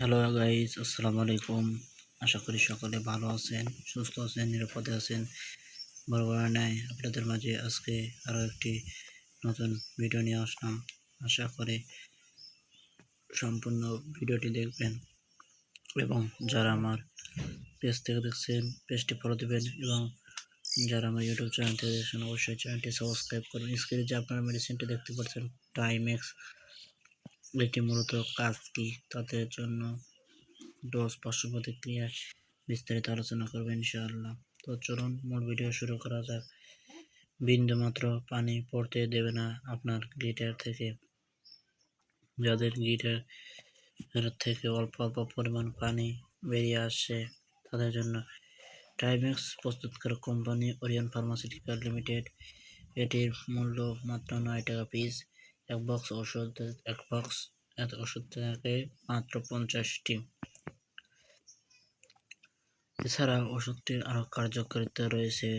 Hello guys আসসালামু আলাইকুম আশা করি সকলে ভালো আছেন, সুস্থ আছেন, নিরাপদে আছেন। বরাবর নেয় আপনাদের মাঝে আজকে আরও একটি নতুন ভিডিও নিয়ে আসলাম। আশা করি সম্পূর্ণ ভিডিওটি দেখবেন এবং যারা আমার পেজ থেকে দেখছেন পেজটি ফলো দেবেন এবং যারা আমার ইউটিউব চ্যানেল থেকে দেখছেন, অবশ্যই চ্যানেলটি সাবস্ক্রাইব করুন স্ক্রিনে যে আপনারা মেডিসিনটি দেখতে পাচ্ছেন টাইমেক্স এটি মূলত কাজ কি? তাদের জন্য ডোজ পার্শ্ব প্রতিক্রিয়া বিস্তারিত আলোচনা করব ইনশাআল্লাহ। তো চলুন, মূল ভিডিও শুরু করা যাক। বিন্দু মাত্র পানি পড়তে দেবে না আপনার গিটার থেকে। যাদের গিটার থেকে অল্প অল্প পরিমাণ পানি বেরিয়ে আসছে তাদের জন্য টাইমেক্স প্রস্তুতকারক কোম্পানি ওরিয়ন ফার্মাসিউটিক্যাল লিমিটেড। এটির মূল্য মাত্র নয় টাকা পিস। এক বক্স ওষুধ এক বক্স এত ওষুধ থাকে মাত্র পঞ্চাশটি। এছাড়া ওষুধটির আরও কার্যকারিতা রয়েছে,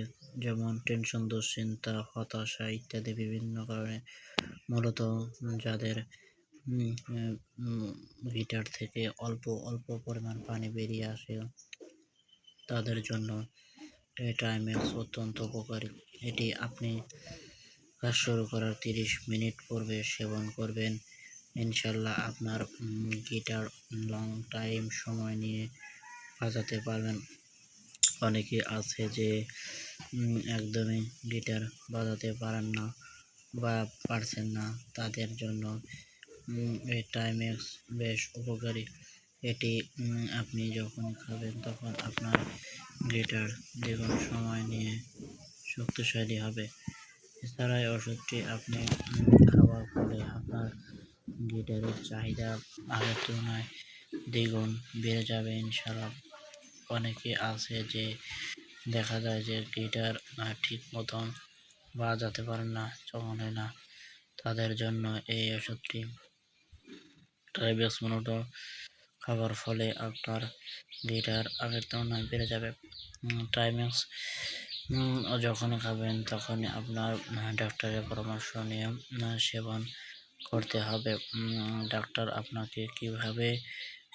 যেমন টেনশন, দুশ্চিন্তা, হতাশা ইত্যাদি বিভিন্ন কারণে। মূলত যাদের গিটার থেকে অল্প অল্প পরিমাণ পানি বেরিয়ে আসে, তাদের জন্য টাইমেক্স অত্যন্ত উপকারী। এটি আপনি কাজ শুরু করার তিরিশ মিনিট পূর্বে সেবন করবেন। ইনশাল্লাহ আপনার গিটার লং টাইম সময় নিয়ে বাজাতে পারবেন। অনেকে আছে যে একদমই গিটার বাজাতে পারেন না বা পারছেন না, তাদের জন্য এই টাইমেক্স বেশ উপকারী। এটি আপনি যখন খাবেন তখন আপনার গিটার যে সময় নিয়ে শক্তিশালী হবে। এছাড়া এই ওষুধটি আপনি খাওয়ার ফলে আপনার গিটারের চাহিদা আগের তুলনায় দ্বিগুণ বেড়ে যাবে ইনশাল্লাহ অনেকে আছে যে দেখা যায় যে গিটার ঠিক মতন বাজাতে পারেন না চলে না। তাদের জন্য এই ওষুধটি ট্রাইবেক্স মনোটো খাবার ফলে আপনার গিটার আগের তুলনায় বেড়ে যাবে। ট্রাইমেক্স যখন খাবেন তখনই আপনার ডাক্তারের পরামর্শ নিয়ে সেবন করতে হবে। ডাক্তার আপনাকে কীভাবে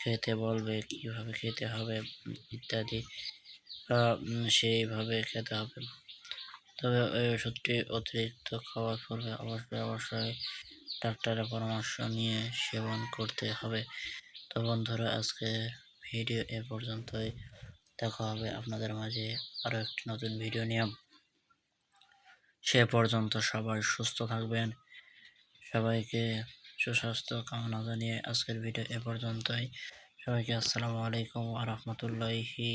খেতে বলবে, কীভাবে খেতে হবে ইত্যাদি সেইভাবে খেতে হবে। তবে এই ওষুধটি অতিরিক্ত খাওয়ার ফলে অবশ্যই অবশ্যই ডাক্তারের পরামর্শ নিয়ে সেবন করতে হবে। তো বন্ধুরা, আজকে ভিডিও এ পর্যন্তই। দেখা হবে আপনাদের মাঝে আরও একটি নতুন ভিডিও নিয়ে। সে পর্যন্ত সবাই সুস্থ থাকবেন। সবাইকে সুস্বাস্থ্য কামনা জানিয়ে আজকের ভিডিও এ পর্যন্তই। সবাইকে আসসালামু আলাইকুম আ রহমতুল্লাহি